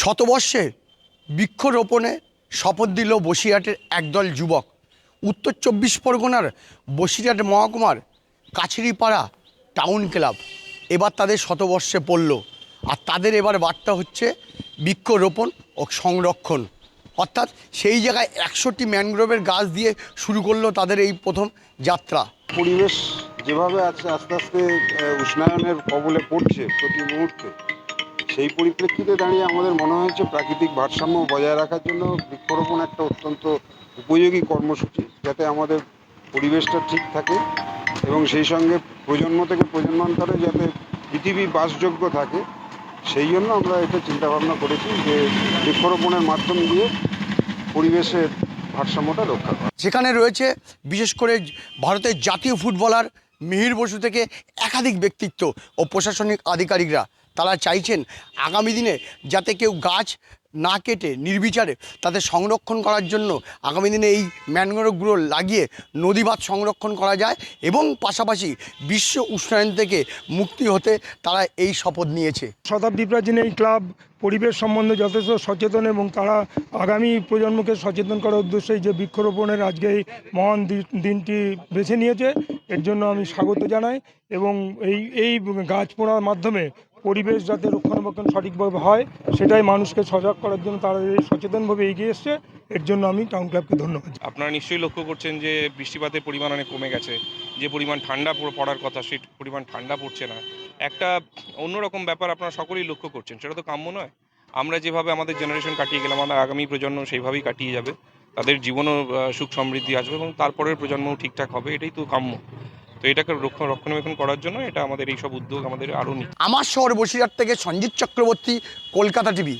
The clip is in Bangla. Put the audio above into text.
শতবর্ষে বৃক্ষরোপণে শপথ দিল বসিরহাটের একদল যুবক। উত্তর চব্বিশ পরগনার বসিরহাট মহকুমার কাছেরিপাড়া টাউন ক্লাব। এবার তাদের শতবর্ষে পড়ল। আর তাদের এবার বার্তা হচ্ছে বৃক্ষরোপণ ও সংরক্ষণ। অর্থাৎ সেই জায়গায় একশোটি ম্যানগ্রোভের গাছ দিয়ে শুরু করল তাদের এই প্রথম যাত্রা। পরিবেশ যেভাবে আস্তে আস্তে উষ্ণায়নের কবলে পড়ছে প্রতি মুহূর্তে সেই পরিপ্রেক্ষিতে দাঁড়িয়ে আমাদের মনে হয়েছে প্রাকৃতিক ভারসাম্য বজায় রাখার জন্য বৃক্ষরোপণ একটা অত্যন্ত উপযোগী কর্মসূচি, যাতে আমাদের পরিবেশটা ঠিক থাকে এবং সেই সঙ্গে প্রজন্ম থেকে প্রজন্মান্তরে যাতে পৃথিবী বাসযোগ্য থাকে, সেই জন্য আমরা এটা চিন্তাভাবনা করেছি যে বৃক্ষরোপণের মাধ্যম দিয়ে পরিবেশের ভারসাম্যটা রক্ষা করা। সেখানে রয়েছে বিশেষ করে ভারতের জাতীয় ফুটবলার মিহির বসু থেকে একাধিক ব্যক্তিত্ব ও প্রশাসনিক আধিকারিকরা। তারা চাইছেন আগামী দিনে যাতে কেউ গাছ না কেটে নির্বিচারে তাদের সংরক্ষণ করার জন্য আগামী দিনে এই ম্যানগ্রোভগুলো লাগিয়ে নদীবাদ সংরক্ষণ করা যায় এবং পাশাপাশি বিশ্ব উষ্ণায়ন থেকে মুক্তি হতে তারা এই শপথ নিয়েছে। শতাব্দী প্রাচীন এই ক্লাব পরিবেশ সম্বন্ধে যথেষ্ট সচেতন এবং তারা আগামী প্রজন্মকে সচেতন করার উদ্দেশ্যে যে বৃক্ষরোপণের আজকে এই মহান দিনটি বেছে নিয়েছে, এর জন্য আমি স্বাগত জানাই এবং এই এই গাছ পোড়ার মাধ্যমে পরিবেশ যাতে রক্ষণাবেক্ষণ সঠিকভাবে হয়, সেটাই মানুষকে সজাগ করার জন্য তারা সচেতনভাবে এগিয়ে এসছে। এর জন্য আমি টাউন ক্লাবকে ধন্যবাদ আপনারা নিশ্চয়ই লক্ষ্য করছেন যে বৃষ্টিপাতের পরিমাণ অনেক কমে গেছে। যে পরিমাণ ঠান্ডা পড়ার কথা, সেই পরিমাণ ঠান্ডা পড়ছে না। একটা অন্যরকম ব্যাপার আপনারা সকলেই লক্ষ্য করছেন, সেটা তো কাম্য নয়। আমরা যেভাবে আমাদের জেনারেশন কাটিয়ে গেলাম, আমাদের আগামী প্রজন্ম সেইভাবেই কাটিয়ে যাবে। তাদের জীবনও সুখ সমৃদ্ধি আসবে এবং তারপরের প্রজন্মও ঠিকঠাক হবে, এটাই তো কাম্য। তো এটাকে রক্ষণ রক্ষণাবেক্ষণ করার জন্য এটা আমাদের এইসব উদ্যোগ আমাদের আরও আমার শহর বসিরহাট থেকে সঞ্জিত চক্রবর্তী, কলকাতা টিভি।